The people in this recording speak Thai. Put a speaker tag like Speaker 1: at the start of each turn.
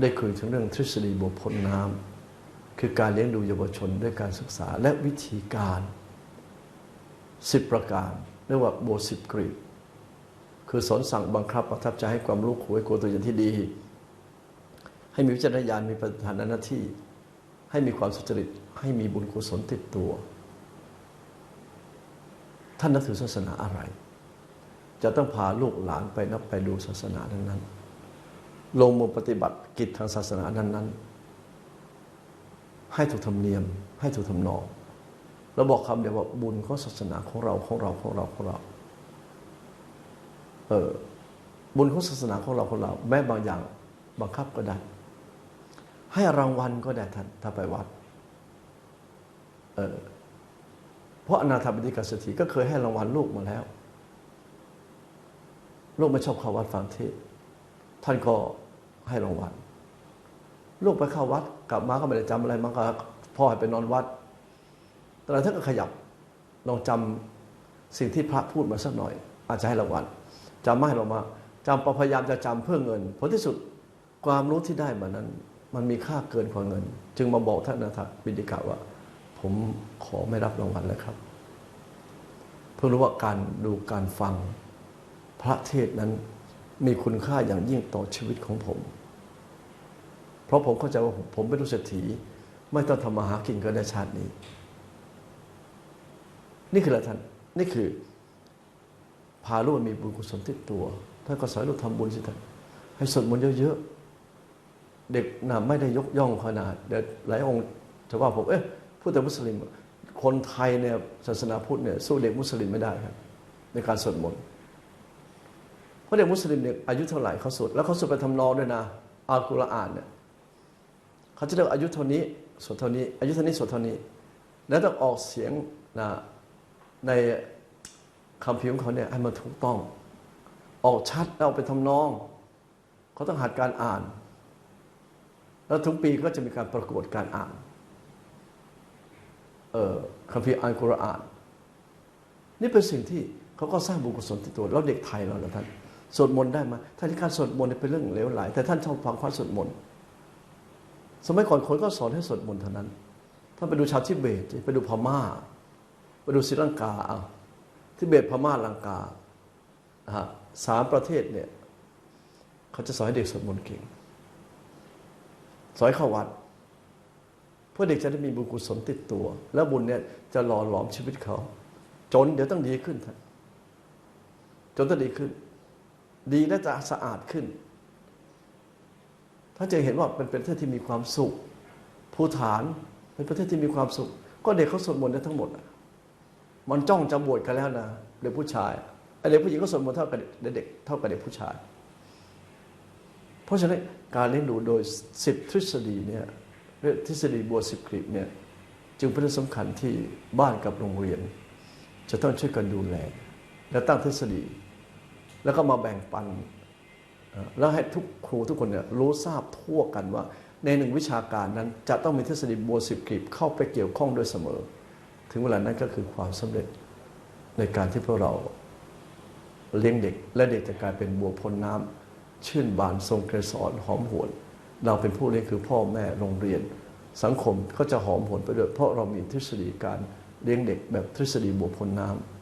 Speaker 1: ได้คุยถึงเรื่องทฤษฎีบวพ้นน้ำคือการเลี้ยงดูเยาวชนด้วยการศึกษาและวิธีการสิบประการเรียกว่าโบสิบกรีกคือสอนสั่งบังคับประทับใจให้ความรู้ขวยกลัวตัวอย่างที่ดี ให้มีวิจารณญาณมีประธานหน้าที่ ให้มีความสุจริต ให้มีบุญกุศลติดตัว ท่านนับถือศาสนาอะไร จะต้องพาลูกหลานไปนับไปดูศาสนานั้น ลงมือปฏิบัติกิจทางศาสนานั้น ๆ ให้ถูกธรรมเนียม ให้ถูกทำนองแล้วบอกคำเดียวว่าบุญของศาสนาของเราของเราของเราของเรา เออบุญของศาสนาของเราของเรา แม้บางอย่างบังคับก็ได้ ให้รางวัลก็ได้ท่านถ้าไปวัด เออเพราะอนาถบิณฑิกาสถีก็เคยให้รางวัลลูกมาแล้ว ลูกไม่ชอบเข้าวัดฟังเทศ ท่านก็ให้รางวัลลูกไปเข้าวัด กลับมาก็ไม่ได้จำอะไรมันก็พ่อให้ไปนอนวัดตอนนั้นท่านก็ขยับลองจำสิ่งที่พระพูดมาสักหน่อย อาจจะให้รางวัลจำไม่ให้เรามาจำพยายามจะจำเพื่อเงินผลที่สุดความรู้ที่ได้มานั้น มันมีค่าเกินกว่าเงิน จึงมาบอกท่านนะครับบิดิกาว่า ผมขอไม่รับรางวัลแล้วครับ เพื่อรู้ว่าการดูการฟังพระเทศนั้น มีคุณค่าอย่างยิ่งต่อชีวิตของผม เพราะผมเข้าใจว่าผมเป็นรู้เศรษฐี ไม่ต้องทำมาหากินก็ได้ชาตินี้ นี่คืออะไรท่าน นี่คือ พาลูกมีบุญกุศลติดตัว ท่านก็สอนลูกทำบุญสิท่าน ให้สวดมนต์เยอะๆ เด็กน่ะไม่ได้ยกย่องขนาดเดี๋ยวหลายองค์จะว่าผม เอ๊ะพูดแต่มุสลิม คนไทยเนี่ยศาสนาพุทธเนี่ยสู้เด็กมุสลิมไม่ได้ครับ ในการสวดมนต์ เพราะเด็กมุสลิมเนี่ยอายุเท่าไหร่เขาสวดแล้วเขาสวดไปทำนองด้วยนะอัลกุรอานเนี่ยเขาจะเรียกอายุเท่านี้สวดเท่านี้ อายุเท่านี้สวดเท่านี้ แล้วต้องออกเสียงนะในคำพิมพ์ของเขาเนี่ยให้มันถูกต้อง ออกชัดแล้วไปทำนอง เขาต้องหัดการอ่าน แล้วทุกปีก็จะมีการประกวดการอ่านเออคำพิมพ์อัลกุรอาน นี่เป็นสิ่งที่เขาก็สร้างบุญกุศลที่ตัวแล้วเด็กไทยเราละท่าน สวดมนต์ได้ไหมท่านที่การสวดมนต์เป็นเรื่องเลวไหลแต่ท่านชอบฟังพระสวดมนต์สมัยก่อนคนก็สอนให้สวดมนต์เท่านั้น ถ้าไปดูชาวทิเบตไปดูพม่า ไปดูศรีลังกาเอาทิเบตพม่าลังกาสามประเทศเนี่ยเขาจะสอนให้เด็กสวดมนต์เก่ง สอนเข้าวัดเพื่อเด็กจะได้มีบุญกุศลติดตัว แล้วบุญเนี่ยจะหล่อหลอมชีวิตเขา จนเดี๋ยวต้องดีขึ้นท่านจนต้องดีขึ้น ดีและจะสะอาดขึ้นถ้าจะเห็นว่าเป็นประเทศที่มีความสุข ภูฐานเป็นประเทศที่มีความสุข ก็เด็กเขาสวดมนต์ได้ทั้งหมด มันจ้องจะบวชกันแล้วนะเด็กผู้ชายไอเด็กผู้หญิงก็สวดมนต์เท่ากับเด็กเท่ากับเด็กผู้ชาย เพราะฉะนั้นการเลี้ยงดูโดยสิบทฤษฎีเนี่ยทฤษฎีบัวสิบกริบเนี่ยจึงเป็นเรื่องสำคัญที่บ้านกับโรงเรียน จะต้องช่วยกันดูแลและตั้งทฤษฎี แล้วก็มาแบ่งปัน แล้วให้ทุกครูทุกคนเนี่ยรู้ทราบทั่วกันว่า ในหนึ่งวิชาการนั้นจะต้องมีทฤษฎีบัวสิบกริบเข้าไปเกี่ยวข้องด้วยเสมอ ถึงเวลานั้นก็คือความสำเร็จในการที่พวกเราเลี้ยงเด็ก และเด็กจะกลายเป็นบัวพ้นน้ำชื่นบานทรงเกสรหอมหวน เราเป็นผู้เลี้ยงคือพ่อแม่โรงเรียน สังคมก็จะหอมหวนไปด้วยเพราะเรามีทฤษฎีการเลี้ยงเด็กแบบทฤษฎีบัวพ้นน้ำ